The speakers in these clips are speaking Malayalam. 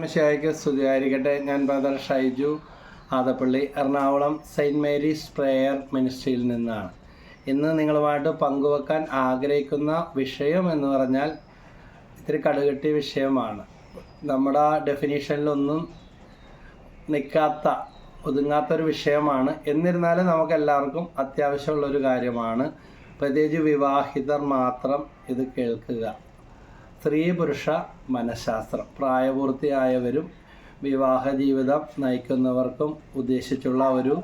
മിശിഹായ്ക്ക് സ്തുതിയായിരിക്കട്ടെ. ഞാൻ brother Shaiju Adappally Ernakulam saint Mary's prayer മിനിസ്ട്രിയിൽ നിന്നാണ്. ഇന്ന് നിങ്ങളുമായിട്ട് പങ്കുവെക്കാൻ ആഗ്രഹിക്കുന്ന വിഷയം എന്ന് പറഞ്ഞാൽ ഇത്തിരി കടുകെട്ടിയ വിഷയമാണ്. നമ്മുടെ ഡെഫിനീഷനിലൊന്നും നിൽക്കാത്ത ഒതുങ്ങാത്തൊരു വിഷയമാണ്. എന്നിരുന്നാലും നമുക്ക് എല്ലാവർക്കും അത്യാവശ്യമുള്ളൊരു കാര്യമാണ്. പ്രത്യേകിച്ച് വിവാഹിതർ മാത്രം ഇത് കേൾക്കുക. സ്ത്രീ പുരുഷ മനഃശാസ്ത്രം. പ്രായപൂർത്തിയായവരും വിവാഹ ജീവിതം നയിക്കുന്നവർക്കും ഉദ്ദേശിച്ചുള്ള ഒരു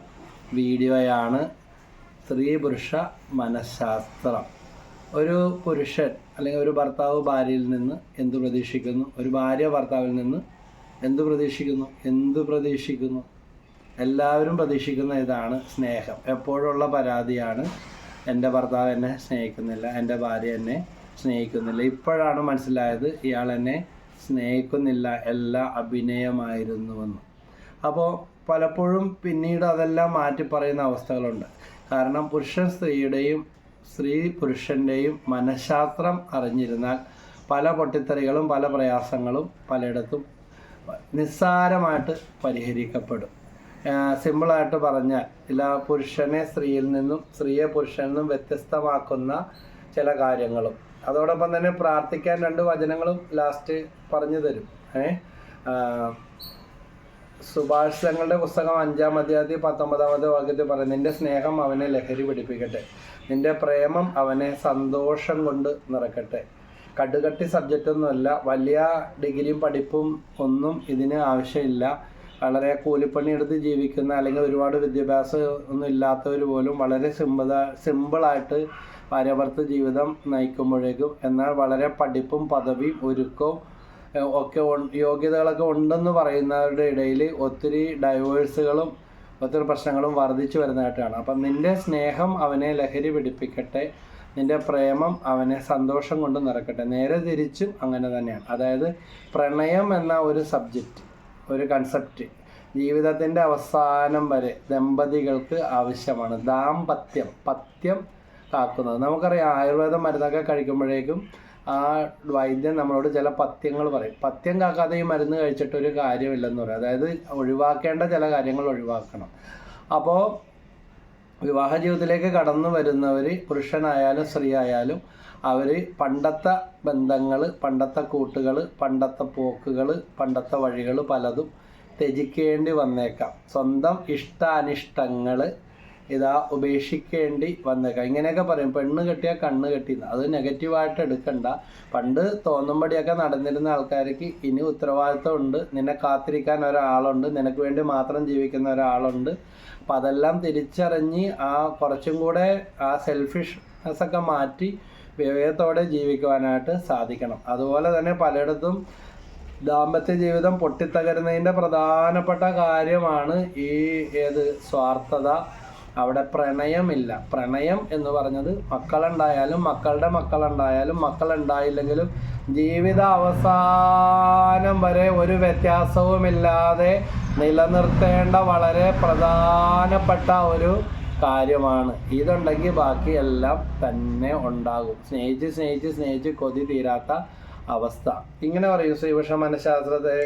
വീഡിയോയാണ് സ്ത്രീ പുരുഷ മനഃശാസ്ത്രം. ഒരു പുരുഷൻ അല്ലെങ്കിൽ ഒരു ഭർത്താവ് ഭാര്യയിൽ നിന്ന് എന്തു പ്രതീക്ഷിക്കുന്നു? ഒരു ഭാര്യ ഭർത്താവിൽ നിന്ന് എന്തു പ്രതീക്ഷിക്കുന്നു? എന്തു പ്രതീക്ഷിക്കുന്നു? എല്ലാവരും പ്രതീക്ഷിക്കുന്ന ഇതാണ് സ്നേഹം. എപ്പോഴുള്ള പരാതിയാണ് എന്റെ ഭർത്താവ് എന്നെ സ്നേഹിക്കുന്നില്ല എന്റെ ഭാര്യ എന്നെ സ്നേഹിക്കുന്നില്ല. ഇപ്പോഴാണ് മനസ്സിലായത് ഇയാൾ എന്നെ സ്നേഹിക്കുന്നില്ല എല്ലാം അഭിനയമായിരുന്നുവെന്ന്. അപ്പോൾ പലപ്പോഴും പിന്നീട് അതെല്ലാം മാറ്റി പറയുന്ന അവസ്ഥകളുണ്ട്. കാരണം പുരുഷൻ സ്ത്രീയുടെയും സ്ത്രീ പുരുഷന്റെയും മനഃശാസ്ത്രം അറിഞ്ഞിരുന്നാൽ പല പൊട്ടിത്തെറികളും പല പ്രയാസങ്ങളും പലയിടത്തും നിസ്സാരമായിട്ട് പരിഹരിക്കപ്പെടും. സിമ്പിളായിട്ട് പറഞ്ഞാൽ ഇല്ല പുരുഷനെ സ്ത്രീയിൽ നിന്നും സ്ത്രീയെ പുരുഷനിൽ നിന്നും വ്യത്യസ്തമാക്കുന്ന ചില കാര്യങ്ങളും അതോടൊപ്പം തന്നെ പ്രാർത്ഥിക്കാൻ രണ്ട് വചനങ്ങളും ലാസ്റ്റ് പറഞ്ഞു തരും. ഏ? സുഭാഷിതങ്ങളുടെ പുസ്തകം അഞ്ചാം അധ്യായത്തിൽ പത്തൊമ്പതാമത്തെ വാക്യത്തിൽ പറയും നിന്റെ സ്നേഹം അവനെ ലഹരി പിടിപ്പിക്കട്ടെ. നിന്റെ പ്രേമം അവനെ സന്തോഷം കൊണ്ട് നിറക്കട്ടെ. കടുകട്ടി സബ്ജക്റ്റ് ഒന്നുമല്ല വലിയ ഡിഗ്രിയും പഠിപ്പും ഒന്നും ഇതിന് ആവശ്യമില്ല. വളരെ കൂലിപ്പണി എടുത്ത് ജീവിക്കുന്ന അല്ലെങ്കിൽ ഒരുപാട് വിദ്യാഭ്യാസം ഒന്നും ഇല്ലാത്തവർ പോലും വളരെ സിമ്പിൾ സിമ്പിളായിട്ട് ഭാര്യഭർത്ത ജീവിതം നയിക്കുമ്പോഴേക്കും. എന്നാൽ വളരെ പഠിപ്പും പദവിയും ഒരുക്കവും ഒക്കെ യോഗ്യതകളൊക്കെ ഉണ്ടെന്ന് പറയുന്നവരുടെ ഇടയിൽ ഒത്തിരി ഡൈവേഴ്സുകളും ഒത്തിരി പ്രശ്നങ്ങളും വർദ്ധിച്ചു വരുന്നതായിട്ടാണ്. അപ്പം നിന്റെ സ്നേഹം അവനെ ലഹരി പിടിപ്പിക്കട്ടെ. നിന്റെ പ്രേമം അവനെ സന്തോഷം കൊണ്ട് നിറക്കട്ടെ. നേരെ തിരിച്ചും അങ്ങനെ തന്നെയാണ്. അതായത് പ്രണയം എന്ന ഒരു സബ്ജക്റ്റ് ഒരു കൺസെപ്റ്റ് ജീവിതത്തിന്റെ അവസാനം വരെ ദമ്പതികൾക്ക് ആവശ്യമാണ്. ദാമ്പത്യം പത്യം കാക്കുന്നത്. നമുക്കറിയാം ആയുർവേദ മരുന്നൊക്കെ കഴിക്കുമ്പോഴേക്കും ആ വൈദ്യൻ നമ്മളോട് ചില പഥ്യങ്ങൾ പറയും. പഥ്യം കാക്കാതെ ഈ മരുന്ന് കഴിച്ചിട്ട് ഒരു കാര്യമില്ലെന്ന് പറയും. അതായത് ഒഴിവാക്കേണ്ട ചില കാര്യങ്ങൾ ഒഴിവാക്കണം. അപ്പോൾ വിവാഹ ജീവിതത്തിലേക്ക് കടന്നു വരുന്നവർ പുരുഷനായാലും സ്ത്രീ ആയാലും അവർ പണ്ടത്തെ ബന്ധങ്ങൾ പണ്ടത്തെ കൂട്ടുകൾ പണ്ടത്തെ പോക്കുകൾ പണ്ടത്തെ വഴികൾ പലതും ത്യജിക്കേണ്ടി വന്നേക്കാം. സ്വന്തം ഇഷ്ടാനിഷ്ടങ്ങൾ ഇതാ ഉപേക്ഷിക്കേണ്ടി വന്നേക്കാം. ഇങ്ങനെയൊക്കെ പറയും. പെണ്ണ് കെട്ടിയാൽ കണ്ണ് കെട്ടി അത് നെഗറ്റീവായിട്ട് എടുക്കണ്ട. പണ്ട് തോന്നുമ്പടിയൊക്കെ നടന്നിരുന്ന ആൾക്കാർക്ക് ഇനി ഉത്തരവാദിത്വം ഉണ്ട് നിന്നെ കാത്തിരിക്കാൻ ഒരാളുണ്ട്. നിനക്ക് വേണ്ടി മാത്രം ജീവിക്കുന്ന ഒരാളുണ്ട്. അപ്പം അതെല്ലാം തിരിച്ചറിഞ്ഞ് ആ കുറച്ചും കൂടെ ആ സെൽഫിഷ്നെസ് ഒക്കെ മാറ്റി വിവേകത്തോടെ ജീവിക്കുവാനായിട്ട് സാധിക്കണം. അതുപോലെ തന്നെ പലയിടത്തും ദാമ്പത്യ ജീവിതം പൊട്ടിത്തകരുന്നതിന്റെ പ്രധാനപ്പെട്ട കാര്യമാണ് ഈ ഏത് സ്വാർത്ഥത അവിടെ പ്രണയമില്ല. പ്രണയം എന്ന് പറഞ്ഞത് മക്കളുണ്ടായാലും മക്കളുടെ മക്കളുണ്ടായാലും മക്കളുണ്ടായില്ലെങ്കിലും ജീവിത അവസാനം വരെ ഒരു വ്യത്യാസവുമില്ലാതെ നിലനിർത്തേണ്ട വളരെ പ്രധാനപ്പെട്ട ഒരു കാര്യമാണ്. ഇതുണ്ടെങ്കിൽ ബാക്കി എല്ലാം തന്നെ ഉണ്ടാകും. സ്നേഹിച്ച് സ്നേഹിച്ച് സ്നേഹിച്ച് കൊതി തീരാത്ത അവസ്ഥ. ഇങ്ങനെ പറയും ശ്രീപുരുഷ മനഃശാസ്ത്രത്തെ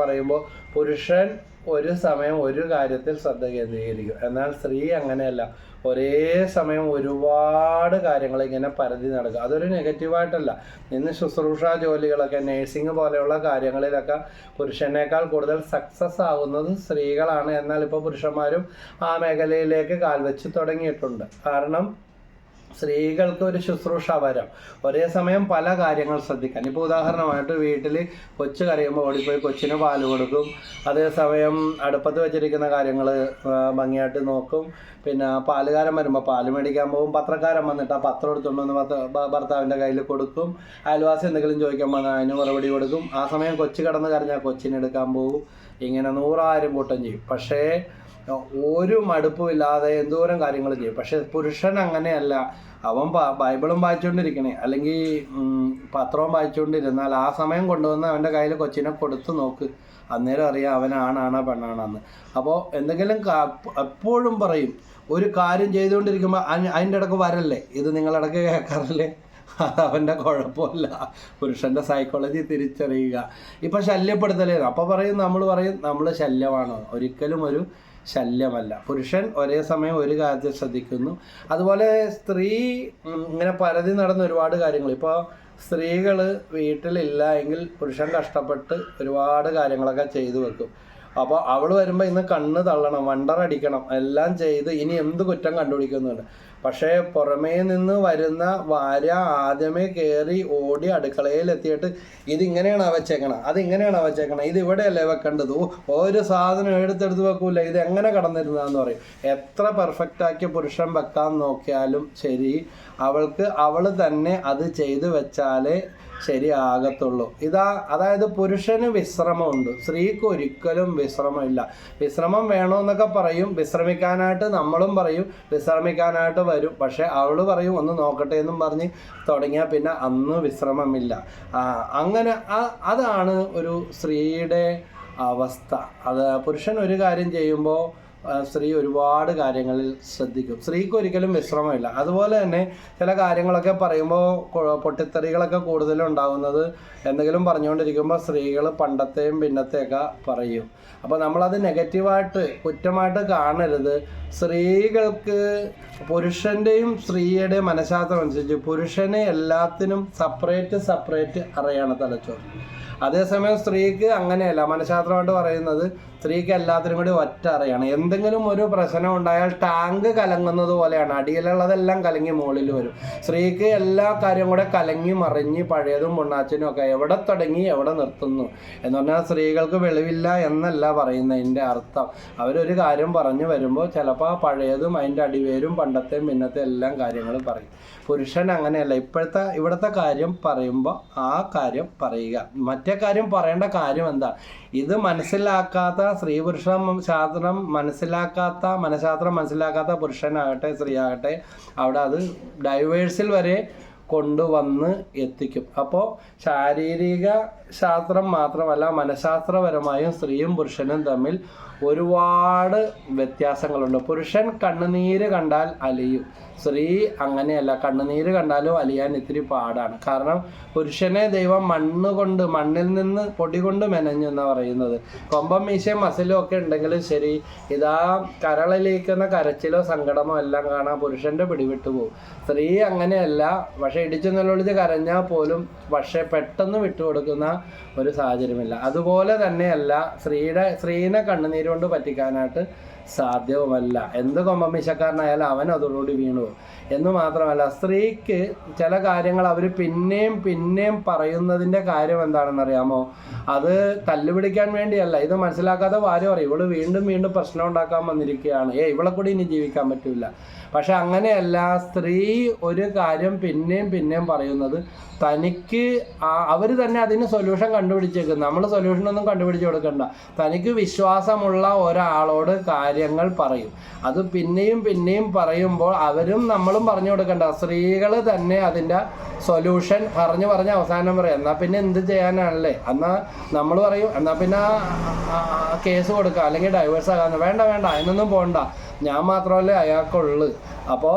പറയുമ്പോൾ പുരുഷൻ ഒരു സമയം ഒരു കാര്യത്തിൽ ശ്രദ്ധ കേന്ദ്രീകരിക്കും. എന്നാൽ സ്ത്രീ അങ്ങനെയല്ല. ഒരേ സമയം ഒരുപാട് കാര്യങ്ങൾ ഇങ്ങനെ പരതി നടക്കുക അതൊരു നെഗറ്റീവായിട്ടല്ല ഇന്ന് ശുശ്രൂഷ ജോലികളൊക്കെ നേഴ്സിംഗ് പോലെയുള്ള കാര്യങ്ങളിലൊക്കെ പുരുഷനേക്കാൾ കൂടുതൽ സക്സസ് ആവുന്നത് സ്ത്രീകളാണ്. എന്നാൽ ഇപ്പോൾ പുരുഷന്മാരും ആ മേഖലയിലേക്ക് കാൽവെച്ച് തുടങ്ങിയിട്ടുണ്ട്. കാരണം സ്ത്രീകൾക്ക് ഒരു ശുശ്രൂഷ വരം. ഒരേ സമയം പല കാര്യങ്ങൾ ശ്രദ്ധിക്കാൻ ഇപ്പോൾ ഉദാഹരണമായിട്ട് വീട്ടിൽ കൊച്ചു കരയുമ്പോൾ ഓടിപ്പോയി കൊച്ചിന് പാൽ കൊടുക്കും. അതേസമയം അടുപ്പത്ത് വെച്ചിരിക്കുന്ന കാര്യങ്ങൾ ഭംഗിയായിട്ട് നോക്കും. പിന്നെ പാലുകാരൻ വരുമ്പോൾ പാൽ മേടിക്കാൻ പോകും പത്രക്കാരൻ വന്നിട്ട് ആ പത്രം എടുത്തുകൊണ്ട് വന്ന് ഭർത്താവിന്റെ കയ്യിൽ കൊടുക്കും. അയൽവാസി എന്തെങ്കിലും ചോദിക്കാൻ വന്നാൽ അതിന് മറുപടി കൊടുക്കും. ആ സമയം കൊച്ചു കിടന്ന് കരഞ്ഞാൽ കൊച്ചിനെടുക്കാൻ പോകും ഇങ്ങനെ നൂറായിരം കൂട്ടം ചെയ്യും. പക്ഷേ ഒരു മടുപ്പുമില്ലാതെ എന്തോരം കാര്യങ്ങൾ ചെയ്യും. പക്ഷെ പുരുഷൻ അങ്ങനെയല്ല. അവൻ ബൈബിളും വായിച്ചുകൊണ്ടിരിക്കണേ അല്ലെങ്കിൽ പത്രവും വായിച്ചുകൊണ്ടിരുന്നാൽ ആ സമയം കൊണ്ടുവന്ന് അവന്റെ കയ്യിൽ കൊച്ചിനെ കൊടുത്തു നോക്ക്. അന്നേരം അറിയാം അവൻ ആണാണോ പെണ്ണാണെന്ന്. അപ്പോൾ എന്തെങ്കിലും എപ്പോഴും പറയും ഒരു കാര്യം ചെയ്തുകൊണ്ടിരിക്കുമ്പോൾ അതിന്റെ ഇടയ്ക്ക് വരല്ലേ? ഇത് നിങ്ങളിടക്ക് കേൾക്കാറില്ലേ? അത് അവന്റെ കുഴപ്പമില്ല. പുരുഷന്റെ സൈക്കോളജി തിരിച്ചറിയുക. ഇപ്പം ശല്യപ്പെടുത്തലേ അപ്പോൾ പറയും നമ്മൾ പറയും നമ്മൾ ശല്യമാണ്? ഒരിക്കലും ഒരു ശല്യമല്ല. പുരുഷൻ ഒരേ സമയം ഒരു കാര്യത്തെ ശ്രദ്ധിക്കുന്നു. അതുപോലെ സ്ത്രീ ഇങ്ങനെ പരതി നടന്ന ഒരുപാട് കാര്യങ്ങൾ. ഇപ്പോൾ സ്ത്രീകൾ വീട്ടിലില്ല എങ്കിൽ പുരുഷൻ കഷ്ടപ്പെട്ട് ഒരുപാട് കാര്യങ്ങളൊക്കെ ചെയ്തു വെക്കും. അപ്പോൾ അവൾ വരുമ്പോൾ ഇന്ന് കണ്ണ് തള്ളണം വണ്ടറടിക്കണം എല്ലാം ചെയ്ത് ഇനി എന്ത് കുറ്റം കണ്ടുപിടിക്കുന്നുണ്ട്. പക്ഷേ പുറമേ നിന്ന് വരുന്ന വാര്യ ആദ്യമേ കയറി ഓടി അടുക്കളയിൽ എത്തിയിട്ട് ഇതിങ്ങനെയാണ് വെച്ചേക്കണം അതിങ്ങനെയാണ് വെച്ചേക്കണം ഇത് ഇവിടെയല്ലേ വെക്കേണ്ടത്? ഒരു സാധനം എടുത്തെടുത്ത് വെക്കൂല ഇത് എങ്ങനെ കടന്നിരുന്നതെന്ന് പറയും. എത്ര പെർഫെക്റ്റ് ആക്കിയ പുരുഷൻ വെക്കാൻ നോക്കിയാലും ശരി അവൾക്ക് അവൾ തന്നെ അത് ചെയ്തു വെച്ചാലേ ശരിയാകത്തുള്ളൂ. ഇതാ അതായത് പുരുഷന് വിശ്രമമുണ്ട്. സ്ത്രീക്ക് ഒരിക്കലും വിശ്രമമില്ല. വിശ്രമം വേണമെന്നൊക്കെ പറയും. വിശ്രമിക്കാനായിട്ട് നമ്മളും പറയും. വിശ്രമിക്കാനായിട്ട് വരും. പക്ഷെ അവൾ പറയും ഒന്ന് നോക്കട്ടെ എന്നും പറഞ്ഞ് തുടങ്ങിയാൽ പിന്നെ അന്ന് വിശ്രമമില്ല. അങ്ങനെ അതാണ് ഒരു സ്ത്രീയുടെ അവസ്ഥ. അത് പുരുഷൻ ഒരു കാര്യം ചെയ്യുമ്പോൾ സ്ത്രീ ഒരുപാട് കാര്യങ്ങളിൽ ശ്രദ്ധിക്കും. സ്ത്രീക്ക് ഒരിക്കലും വിശ്രമമില്ല. അതുപോലെ തന്നെ ചില കാര്യങ്ങളൊക്കെ പറയുമ്പോൾ പൊട്ടിത്തെറികളൊക്കെ കൂടുതലും ഉണ്ടാകുന്നത് എന്തെങ്കിലും പറഞ്ഞുകൊണ്ടിരിക്കുമ്പോൾ സ്ത്രീകൾ പണ്ടത്തെയും പിന്നത്തെയൊക്കെ പറയും. അപ്പോൾ നമ്മളത് നെഗറ്റീവായിട്ട് കുറ്റമായിട്ട് കാണരുത്. സ്ത്രീകൾക്ക് പുരുഷന്റെയും സ്ത്രീയുടെയും മനഃശാസ്ത്രം അനുസരിച്ച് പുരുഷനെ എല്ലാത്തിനും സെപ്പറേറ്റ് സെപ്പറേറ്റ് അറിയാണ് തലച്ചോറ്. അതേസമയം സ്ത്രീക്ക് അങ്ങനെയല്ല. മനഃശാസ്ത്രമായിട്ട് പറയുന്നത് സ്ത്രീക്ക് എല്ലാത്തിനും കൂടി ഒറ്റ അറിയാണ്. എന്തെങ്കിലും ഒരു പ്രശ്നം ഉണ്ടായാൽ ടാങ്ക് കലങ്ങുന്നത് പോലെയാണ്. അടിയിലുള്ളതെല്ലാം കലങ്ങി മുകളിൽ വരും. സ്ത്രീക്ക് എല്ലാ കാര്യം കൂടെ കലങ്ങി മറിഞ്ഞ് പഴയതും പൊണ്ണാച്ചനും ഒക്കെ എവിടെ തുടങ്ങി എവിടെ നിർത്തുന്നു എന്ന് പറഞ്ഞാൽ സ്ത്രീകൾക്ക് വെളിവില്ല എന്നല്ല പറയുന്നതിന്റെ അർത്ഥം. അവരൊരു കാര്യം പറഞ്ഞു വരുമ്പോൾ ചിലപ്പോൾ പഴയതും അതിന്റെ അടിവേരും പണ്ടത്തെയും പിന്നത്തെ എല്ലാം കാര്യങ്ങൾ പറയും. പുരുഷൻ അങ്ങനെയല്ല. ഇപ്പോഴത്തെ ഇവിടുത്തെ കാര്യം പറയുമ്പോൾ ആ കാര്യം പറയുക. മറ്റേ കാര്യം പറയേണ്ട കാര്യം എന്താ? ഇത് മനസ്സിലാക്കാത്ത സ്ത്രീ പുരുഷ ശാസ്ത്രം മനസ്സിലാക്കാത്ത മനഃശാസ്ത്രം മനസ്സിലാക്കാത്ത പുരുഷനാകട്ടെ സ്ത്രീ ആകട്ടെ അവിടെ അത് ഡൈവേഴ്സിൽ വരെ കൊണ്ടുവന്ന് എത്തിക്കും. അപ്പോൾ ശാരീരിക ശാസ്ത്രം മാത്രമല്ല മനഃശാസ്ത്രപരമായും സ്ത്രീയും പുരുഷനും തമ്മിൽ ഒരുപാട് വ്യത്യാസങ്ങളുണ്ട്. പുരുഷൻ കണ്ണുനീര് കണ്ടാൽ അലിയും. സ്ത്രീ അങ്ങനെയല്ല. കണ്ണുനീര് കണ്ടാലും അലിയാൻ ഇത്തിരി പാടാണ്. കാരണം പുരുഷനെ ദൈവം മണ്ണ് കൊണ്ട് മണ്ണിൽ നിന്ന് പൊടി കൊണ്ട് മെനഞ്ഞു എന്നാണ് പറയുന്നത്. കൊമ്പം മീശയും മസിലും ഒക്കെ ഉണ്ടെങ്കിലും ശരി ഇതാ കരളിലേക്കുന്ന കരച്ചിലോ സങ്കടമോ എല്ലാം കാണാൻ പുരുഷന്റെ പിടിവിട്ടു പോകും സ്ത്രീ അങ്ങനെയല്ല പക്ഷെ ഇടിച്ചു നിലവിളിച്ച് കരഞ്ഞാൽ പോലും പക്ഷെ പെട്ടെന്ന് വിട്ടുകൊടുക്കുന്ന ഒരു സാഹചര്യമില്ല. അതുപോലെ തന്നെയല്ല സ്ത്രീയുടെ സ്ത്രീനെ കണ്ണുനീര് കൊണ്ട് പറ്റിക്കാനായിട്ട് സാധ്യവുമല്ല എന്ത് കൊമ്പമിശക്കാരനായാലും അവൻ അതോടുകൂടി വീണു. എന്ന് മാത്രമല്ല സ്ത്രീക്ക് ചില കാര്യങ്ങൾ അവർ പിന്നെയും പിന്നെയും പറയുന്നതിന്റെ കാര്യം എന്താണെന്നറിയാമോ? അത് തല്ലുപിടിക്കാൻ വേണ്ടിയല്ല. ഇത് മനസ്സിലാക്കാതെ വാര്യം പറയും ഇവൾ വീണ്ടും വീണ്ടും പ്രശ്നം ഉണ്ടാക്കാൻ വന്നിരിക്കുകയാണ്. ഏ ഇവളെ കൂടി ഇനി ജീവിക്കാൻ പറ്റില്ല പക്ഷെ അങ്ങനെയല്ല സ്ത്രീ ഒരു കാര്യം പിന്നെയും പിന്നെയും പറയുന്നത് തനിക്ക് അവർ തന്നെ അതിന് സൊല്യൂഷൻ കണ്ടുപിടിച്ചേക്കും. നമ്മൾ സൊല്യൂഷൻ ഒന്നും കണ്ടുപിടിച്ച് കൊടുക്കണ്ട. തനിക്ക് വിശ്വാസമുള്ള ഒരാളോട് കാര്യങ്ങൾ പറയും. അത് പിന്നെയും പിന്നെയും പറയുമ്പോൾ അവരും നമ്മളും പറഞ്ഞു കൊടുക്കണ്ട. സ്ത്രീകൾ തന്നെ അതിന്റെ സൊല്യൂഷൻ പറഞ്ഞു പറഞ്ഞ് അവസാനം പറയും. എന്നാൽ പിന്നെ എന്ത് ചെയ്യാനാണല്ലേ? എന്നാൽ നമ്മൾ പറയും എന്നാൽ പിന്നെ കേസ് കൊടുക്കുക അല്ലെങ്കിൽ ഡൈവേഴ്സ് ആകാന്ന് വേണ്ട വേണ്ട അതിനൊന്നും പോകണ്ട ഞാൻ മാത്രമല്ലേ അയാൾക്കുള്ളു. അപ്പോൾ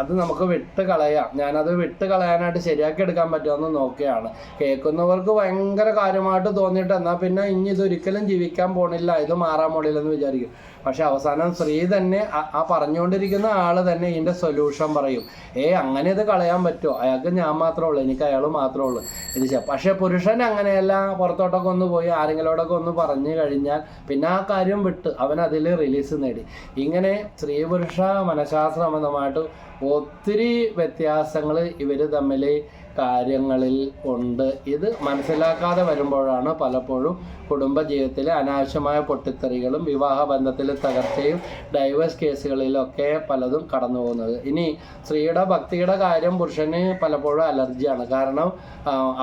അത് നമുക്ക് വിട്ട് കളയാം. ഞാനത് വിട്ട് കളയാനായിട്ട് ശരിയാക്കി എടുക്കാൻ പറ്റുമെന്ന് നോക്കുകയാണ് കേൾക്കുന്നവർക്ക് ഭയങ്കര കാര്യമായിട്ട് തോന്നിയിട്ട് എന്നാൽ പിന്നെ ഇനി ഇതൊരിക്കലും ജീവിക്കാൻ പോണില്ല ഇത് മാറാൻ പോണില്ലെന്ന് വിചാരിക്കും. പക്ഷെ അവസാനം സ്ത്രീ തന്നെ ആ- പറഞ്ഞുകൊണ്ടിരിക്കുന്ന ആൾ തന്നെ ഇതിന്റെ സൊല്യൂഷൻ പറയും. ഏ അങ്ങനെ ഇത് കളയാൻ പറ്റുമോ അയാൾക്ക് ഞാൻ മാത്രമേ ഉള്ളൂ എനിക്ക് അയാൾ മാത്രമേ ഉള്ളൂ. ഇത് പക്ഷെ പുരുഷൻ അങ്ങനെയല്ല പുറത്തോട്ടൊക്കെ ഒന്ന് പോയി ആരെങ്കിലോടൊക്കെ ഒന്ന് പറഞ്ഞു കഴിഞ്ഞാൽ പിന്നെ ആ കാര്യം വിട്ട് അവൻ അതിൽ റിലീസ് നേടി. ഇങ്ങനെ സ്ത്രീ പുരുഷ മനഃശാസ്ത്ര സംബന്ധമായിട്ട് ഒത്തിരി വ്യത്യാസങ്ങൾ ഇവർ തമ്മിൽ കാര്യങ്ങളിൽ ഉണ്ട്. ഇത് മനസ്സിലാക്കാതെ വരുമ്പോഴാണ് പലപ്പോഴും കുടുംബജീവിതത്തിലെ അനാവശ്യമായ പൊട്ടിത്തെറികളും വിവാഹ ബന്ധത്തിലെ തകർച്ചയും ഡൈവേഴ്സ് കേസുകളിലൊക്കെ പലതും കടന്നു പോകുന്നത് ഇനി സ്ത്രീയുടെ ഭക്തിയുടെ കാര്യം പുരുഷന് പലപ്പോഴും അലർജിയാണ്. കാരണം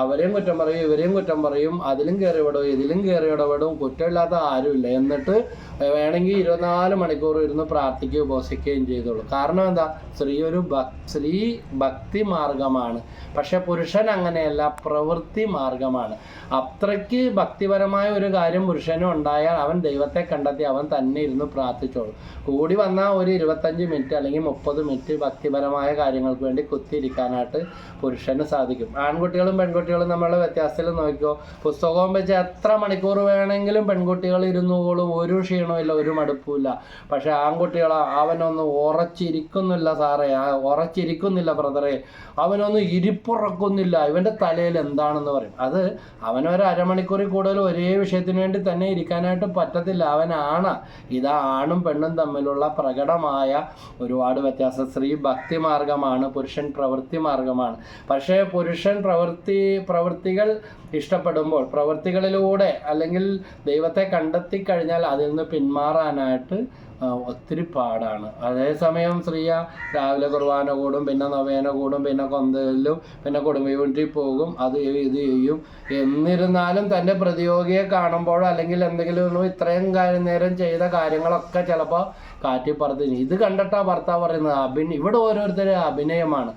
അവരെയും കുറ്റം പറയും ഇവരെയും കുറ്റം പറയും അതിലും കയറി വിടും ഇതിലും കയറി ഇടപെടും കുറ്റമില്ലാത്ത ആരുമില്ല. എന്നിട്ട് വേണമെങ്കിൽ ഇരുപത്തിനാല് മണിക്കൂർ ഇരുന്ന് പ്രാർത്ഥിക്കുകയും ഉപസിക്കുകയും ചെയ്തോളൂ. കാരണം എന്താ? സ്ത്രീ ഒരു സ്ത്രീ ഭക്തി മാർഗമാണ്. പക്ഷെ പുരുഷൻ അങ്ങനെയല്ല പ്രവൃത്തി മാർഗമാണ്. അത്രയ്ക്ക് ഭക്തിപരമായ ഒരു കാര്യം പുരുഷനും ഉണ്ടായാൽ അവൻ ദൈവത്തെ കണ്ടെത്തി അവൻ തന്നെ ഇരുന്ന് പ്രാർത്ഥിച്ചോളൂ. കൂടി വന്നാൽ ഒരു ഇരുപത്തഞ്ച് മിനിറ്റ് അല്ലെങ്കിൽ മുപ്പത് മിനിറ്റ് ഭക്തിപരമായ കാര്യങ്ങൾക്ക് വേണ്ടി കുത്തിയിരിക്കാനായിട്ട് പുരുഷന് സാധിക്കും. ആൺകുട്ടികളും പെൺകുട്ടികളും നമ്മളുടെ വ്യത്യാസത്തിൽ നോക്കിക്കോ. പുസ്തകവും വെച്ച് എത്ര മണിക്കൂർ വേണമെങ്കിലും പെൺകുട്ടികൾ ഇരുന്നുകൊള്ളും. ഒരു ക്ഷീണമില്ല ഒരു മടുപ്പുമില്ല. പക്ഷെ ആൺകുട്ടികൾ അവനൊന്ന് ഉറച്ചിരിക്കുന്നില്ല സാറേ. ഉറച്ചിരിക്കുന്നില്ല ബ്രദറെ. അവനൊന്ന് ഇരിപ്പുറക്കുന്നില്ല. ഇവന്റെ തലയിൽ എന്താണെന്ന് പറയും. അത് അവനൊരു അരമണിക്കൂറിൽ കൂടുതൽ ഒരേ വിഷയത്തിന് വേണ്ടി തന്നെ ഇരിക്കാനായിട്ട് പറ്റത്തില്ല. അവനാണ്. ഇതാ ആണും പെണ്ണും തമ്മിലുള്ള പ്രകടമായ ഒരുപാട് വ്യത്യാസം. സ്ത്രീ ഭക്തി മാർഗമാണ് പുരുഷൻ പ്രവൃത്തി മാർഗമാണ്. പക്ഷേ പുരുഷൻ പ്രവൃത്തി പ്രവൃത്തികൾ ഇഷ്ടപ്പെടുമ്പോൾ പ്രവൃത്തികളിലൂടെ അല്ലെങ്കിൽ ദൈവത്തെ കണ്ടെത്തി കഴിഞ്ഞാൽ അതിൽ നിന്ന് പിന്മാറാനായിട്ട് ഒത്തിരി പാടാണ്. അതേസമയം ശ്രീയ രാവിലെ കുർബാന കൂടും പിന്നെ നവേന കൂടും പിന്നെ കൊന്തലും പിന്നെ കുടുംബ യൂണിറ്റിൽ പോകും അത് ഇത് ചെയ്യും. എന്നിരുന്നാലും തന്റെ പ്രതിയോഗിയെ കാണുമ്പോഴോ അല്ലെങ്കിൽ എന്തെങ്കിലും ഇത്രയും നേരം ചെയ്ത കാര്യങ്ങളൊക്കെ ചിലപ്പോൾ കാറ്റിപ്പറത്തി ഇത് കണ്ടിട്ടാ ഭർത്താവ് പറയുന്നത് അഭിനയ ഇവിടെ ഓരോരുത്തരും അഭിനയമാണ്.